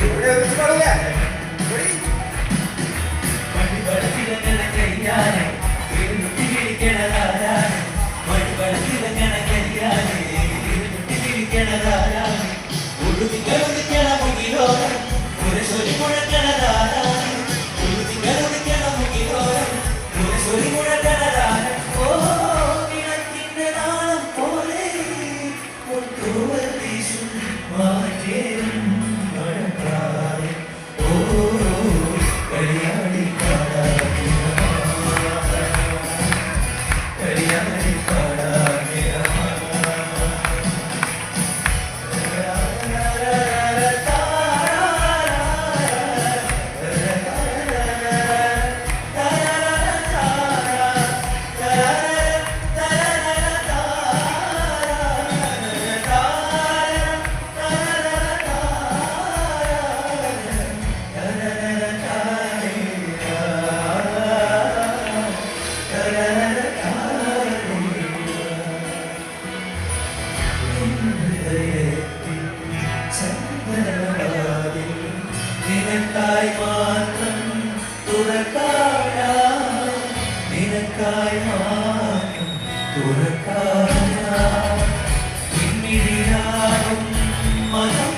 We're going. നിനക്കായി മാത്രം തുറക്കായ നിനക്കായി മാത്രം തുറക്കായ പിന്നിടിയാകും മനം